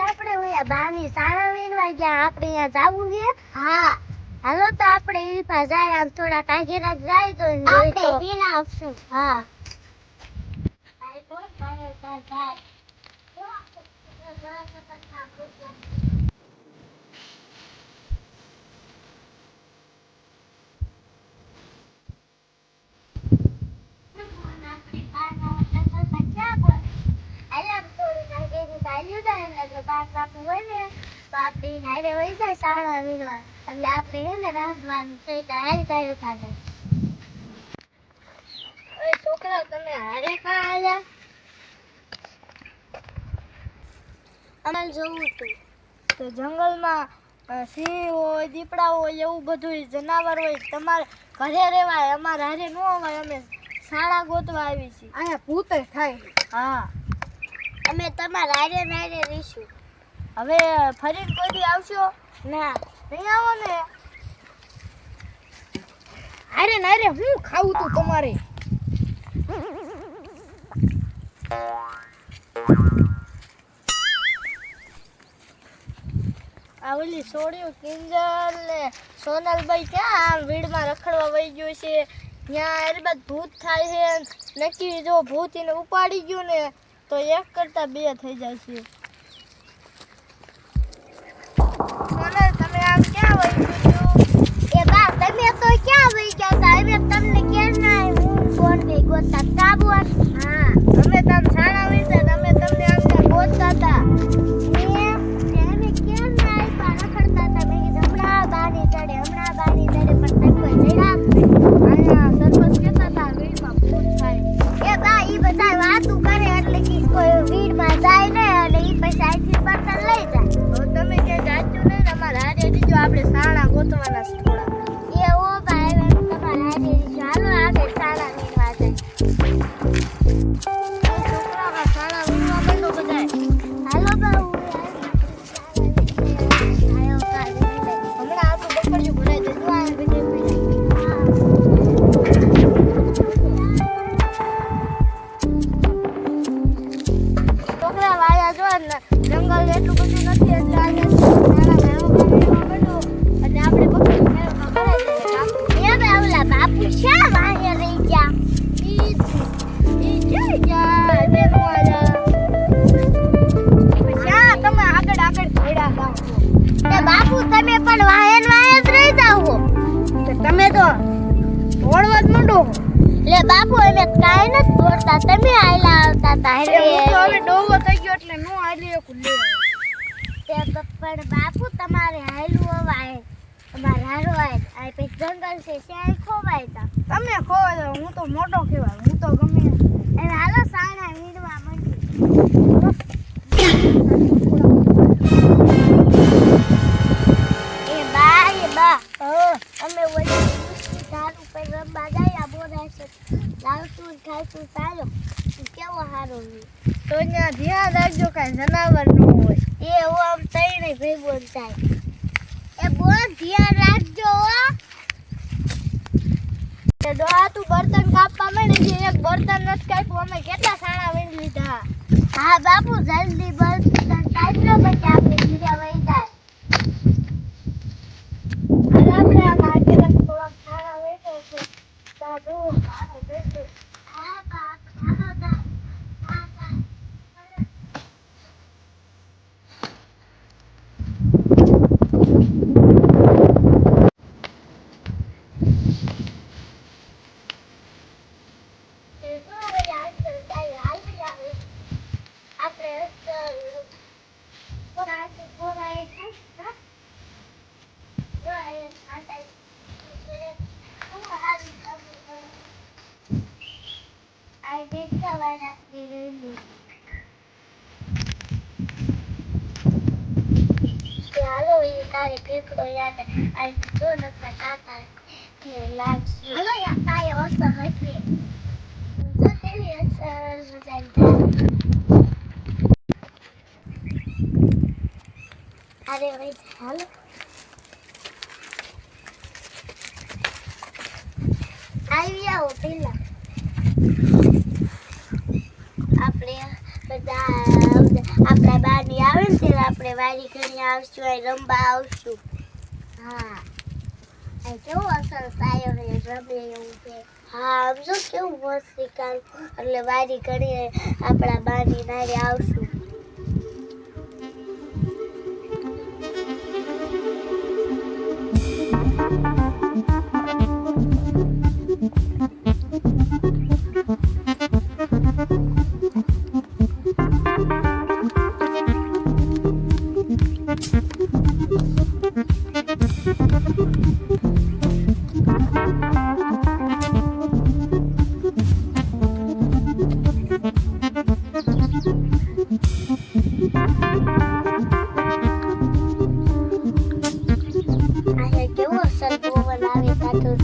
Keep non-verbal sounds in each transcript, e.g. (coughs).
આપણે ઓયા બાની સાડા વીણવા વાગ્યા આપણે અહીંયા જાવું છે? હા. હાલો તો આપણે એ પાસે આમ થોડા કાંગેરા જાય તો આપણે વીણા આપશું હા. હાલ તો જાય જાય જાય છોકરા તમે હારે જોવું હતું તો જંગલમાં સિંહ હોય દીપડા હોય એવું બધું જનાવર હોય તમારે ઘરે રહેવાય અમારે હારે ન હોય અમે શાળા ગોતવા આવી છીએ. અહીંયા ભૂત થાય. હા. અમે તમારા હારે નારે રહીશું. હવે ફરી કોઈ દી આવશો? ના. નહીં આવો ને. અરે ના રે હું ખાવું તું તમારે? આ ઓલી સોડિયું કિંજલ ને સોનલભાઈ ક્યાં આમ વીડમાં રખડવા વહી ગયો છે? ત્યાં બાદ ભૂત થાય છે. નક્કી જો ભૂત એને ઉપાડી ગયું ને તો એક કરતા બે થઈ જાય છે. તમે જાચ્યું નહીં ને અમારા હારે જો આપણે સાણા ગોતવાના છે દોડવા મંડો. લે બાપુ અમે કાંઈ નથી દોડતા તમે આયલા આવતા તા. એટલે તો હવે ડોવો થઈ ગયો એટલે નો આલી એક લે તે પણ બાપુ તમારે હાયલું હવાય તમારે આય આ પછી જંગલ છે ત્યાં ખોવાય તા. તમે ખોવાય હું તો મોટો કહેવાય. હું તો ગમે એને હાલો સાણા વીણવા માંડી (coughs) (coughs) (coughs) એ હું ધ્યાન રાખજો, હો. તે ડોહા તું બર્તન કાપવા છે. એક બર્તન નથી કાપ્યું, અમે કેટલા સાણા વીણ લીધા. હા, બાપુ, જલ્દી બર્તન કાપ્યો પછી બીજા વહી જાય અને આપણે આ માર્કેટ થોડાક સાણા વેચે છે ત્યાં જો આપણે બેસીએ. હા બાપ ચાલો તા હા હા I did cover that video. ચાલો એ તારે પીપળો યાદ આ જો નતા કાકા કે લાગશે હલો યા તારે અસર હતી જો તેની અસર બધા આપણા બાની આવે ને ત્યારે આપણે વારી ઘણી આવશું અહીં રમવા આવશું. હા. એ કેવું અસર સાયો છે રમે એવું છે. હા આમ જો કેવું મસ્ત શીખાડ એટલે વારી ઘણી આપણા બાની નારે આવશું.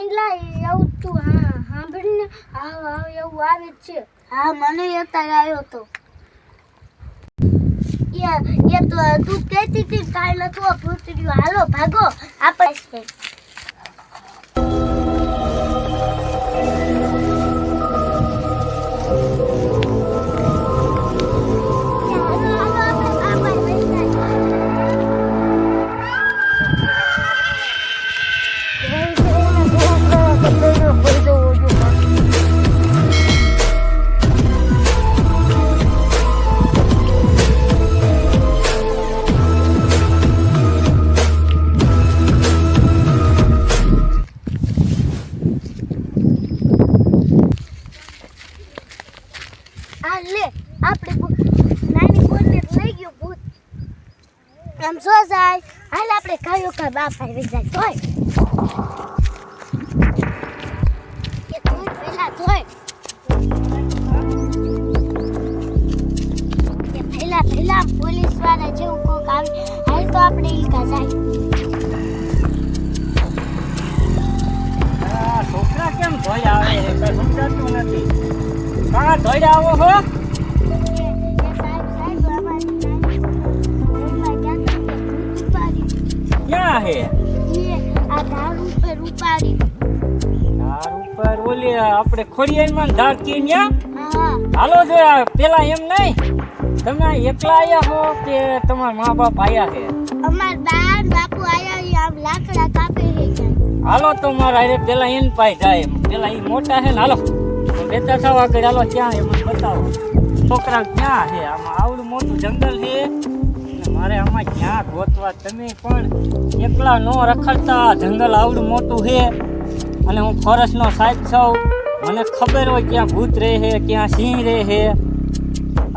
એવું તું હા સાંભળીને હા હા, એવું આવે છે. હા, મને અત્યારે આવ્યો તો. એ એ તો કહેતી હતી કાલે તો રહ્યું હાલો, ભાગો. આપણે હાલ આપણે કયો કા બાપ આવી જાય તોય. એ તું પેલા તોય. એ પહેલા પહેલા પોલીસવાળા જેવું આવે, હાલ તો આપણે ઈ કા જાય છોકરા કેમ ધોઈ આવે સમજાતું નથી. કા ધોઈ આવો હો? ક્યાં હે એ આ ધાર ધાર ઉપર ન્યા? હાલો જો પેલા એમ નહીં. તમે એકલા આયા હો કે તમારા મા બાપ આયા છે અમાર બાન બાપુ આયા હી? આમ લાકડા કાપે હે હાલો તો મારા હારે પેલા એન પાઈ જાય પેલા ઈ મોટા છે ને, હાલો. બેતા થાવ આગળ. હાલો ક્યાં હે મને બતાવો. છોકરા ક્યાં હે? આમાં આવડું મોટું જંગલ છે મારે આમાં ક્યાં ગોતવા? તમે પણ એકલા ન રખડતા. જંગલ આવડું મોટું છે અને હું ફોરેસ્ટનો સાહેબ છું. મને ખબર હોય ક્યાં ભૂત રહે છે ક્યાં સિંહ રહે છે.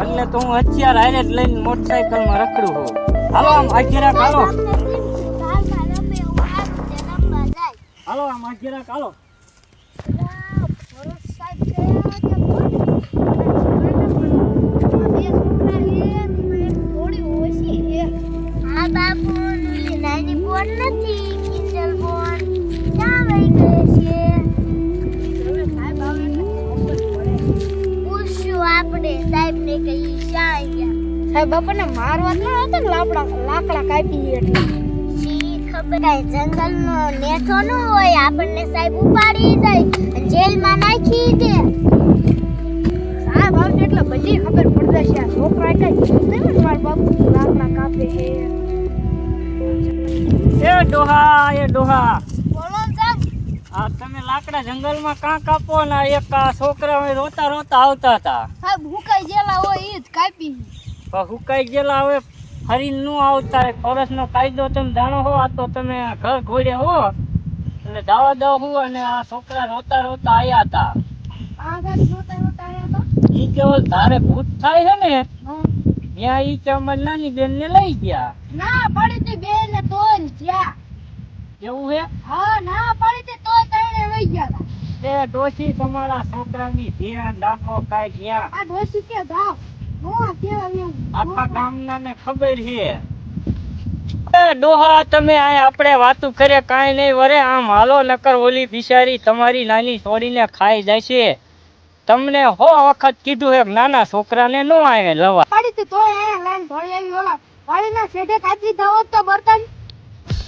એટલે તો હું અત્યારે હારે જ લઈને મોટરસાઇકલમાં રખડું છું. હાલો આમ રમવા જાય હાલો. આમ આગેરા હાલો. કે ઈ શા ગયા સાહેબ આપણને મારવા ના હતા ને લાકડા લાકડા કાપી એટલે. શી ખબર? કાંઈ જંગલનો નેઠો ન હોય આપણને સાહેબ ઉપાડી જાય અને જેલમાં નાખી દે. સાહેબ આવશે એટલે બધી ખબર પડી જશે આ છોકરા કઈ તમે મારા બાપુ લાકડા કાપે છે. એ ડોહા એ ડોહા. આ તમે લાકડા જંગલમાં કાં કાપો ને એક છોકરા રોતા રોતા આવતા હતા. હા હુકાઈ ગયેલા હોય એ જ કાપી. હુકાઈ ગયેલા હોય ફરી નું આવતા ફોરેસ્ટનો કાયદો તમે જાણો હો આ તો તમે ઘર ઘોડે હો. એટલે દાવા દો હું અને આ છોકરા રોતા રોતા આયા હતા. આવ્યા ઈ કેવલ તારે ભૂત થાય છે ને? ત્યાં ઈ કે અમારી નાની બેન ને લઈ ગયા. ના પડી હતી બે ને તોય ને જ્યાં એવું હે? હા ના પાડી હતી તો તઈને વહી ગયા તે ડોશી તમારા છોકરાની ધ્યાન રાખો કાઈ ગયા આ ડોસી કે ગાવ? હું કેવું આખા ગામનાને ખબર છે. ડોહા તમે આ આપણે વાતું કરે કાંઈ નહીં વરે. આમ હાલો નકર ઓલી બિચારી તમારી નાની છોડીને ખાઈ છે. તમને હો વખત કીધું એક નાના છોકરાને નો આવે લવા. પાડી તું તોય અહીંયા લાઈન ભળી આવી ઓલા વાળીના શેઢે કાચી ધાવો તો બર્તન.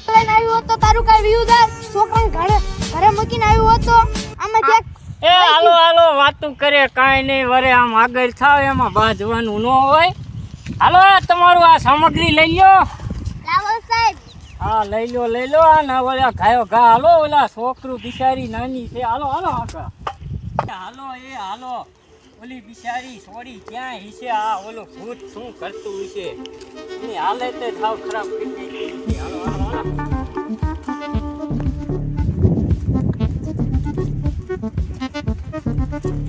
લઈને આવ્યું તો તારું કઈ વ્યૂ જાય છોકરાને ઘરે ઘરે મૂકીને આવ્યું હોત તો આમાં ક્યાંક એ હાલો હાલો વાતું કરે કાંઈ નહીં વરે આમ આગળ થાવ એમાં બાજવાનું ન હોય. હાલો તમારું આ સામગ્રી લઈ લ્યો. લાવો સાહેબ. હા લઈ લો લઈ લો આ ના ઓલા ઘાયો ઘા. હાલો ઓલા છોકરું બિચારી નાની છે. હાલો હાલો આગળ. હાલો એ હાલો. ઓલી બિચારી છોડી ક્યાં હિસે આ ઓલો ભૂત શું કરતું હશે? એની હાલત થાવ ખરાબ થઈ ગઈ હાલો હાલો હાલો.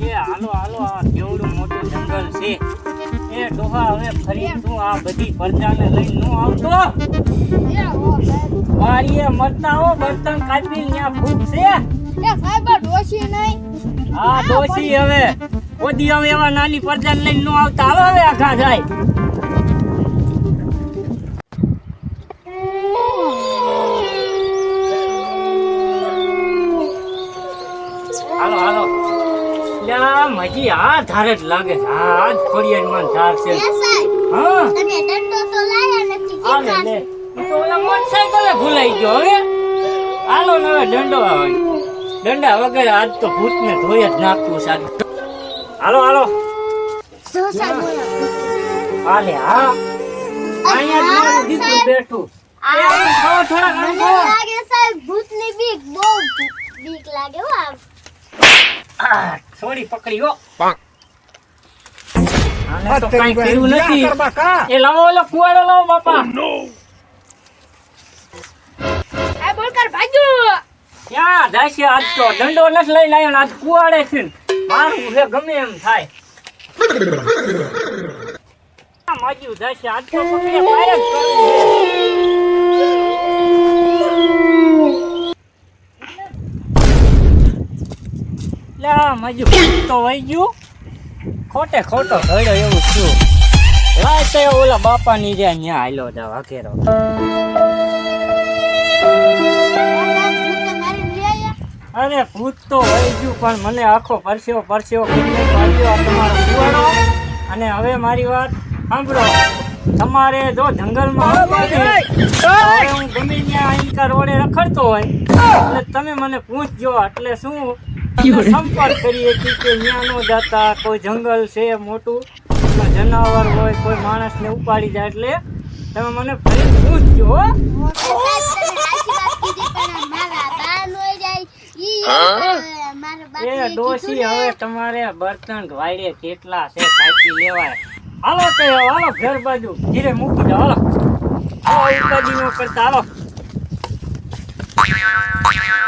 એ હાલો હાલો આ કેવડું મોટું જંગલ છે. એ ડોહા હવે ફરી તું આ બધી પ્રજાને લઈને નો આવતો? વાડીએ મરતા હો બર્તન કાપી ત્યાં ભૂખ છે? એ સાહેબ ડોશી નહીં. હા ડોશી હવે. ઓદી હવે એવા નાની પ્રજાને લઈને નો આવતા. હાલો હવે આખા થાય. હાલો હાલો. લ્યા મજી આ ધારે જ લાગે છે. આ આ જ ખોડિયારમાં ધાર છે. હા? તમે દંડો તો લાયા નથી આ લે લે. તો ઓલા મોટરસાઇકલે ભૂલાઈ ગયો હવે હાલો ને હવે દંડો આવે. દંડા વગર આજ તો ભૂતને ધોઈ જ નાખવું સારું હાલો હાલો. શું બોલો? હાલે હા. અહીંયા જ દીકરું બેઠું. પકડી હો. આને તો કાંઈ કર્યું નથી. એ લાવો ઓલો કુવાડો લાવો બાપા. બોલકર ભાગ્યો ક્યાં જાય છે આજ તો? દંડો નથી લઈને આવ્યો આજ કુવાડે છે. મારું છે ગમે એમ થાય. જાય છે આજ તો પકડે પાય જ કરવું છે. તો વહી ગયું ખોટે ખોટો ધડ્યો એવું થયું. લાય તો ઓલા બાપાની જ્યાં ન્યા હાલો જાવ હકેરો અરે ભૂત તો હોય ગયું પણ મને આખો પરસેવો પરસેવો આ તમારો કુવાડો અને હવે મારી વાત સાંભળો. તમારે જો જંગલમાં હું ગમે ત્યાં અહીંકા રોડે રખડતો હોય. એટલે તમે મને પૂછજો એટલે શું? સંપર્ક કરીએ છીએ કે ત્યાં ન જતા કોઈ જંગલ છે મોટું? જનાવર હોય કોઈ માણસને ઉપાડી જાય એટલે તમે મને ફરી પૂછજો હો. એ ડોશી હવે તમારે બર્તન વાયરે કેટલા છે કાપી લેવાય. હાલો તો હાલો ઘર બાજુ. ધીરે મૂકી દો હાલો. હાલો ઉપાધિ નો કરતા હાલો.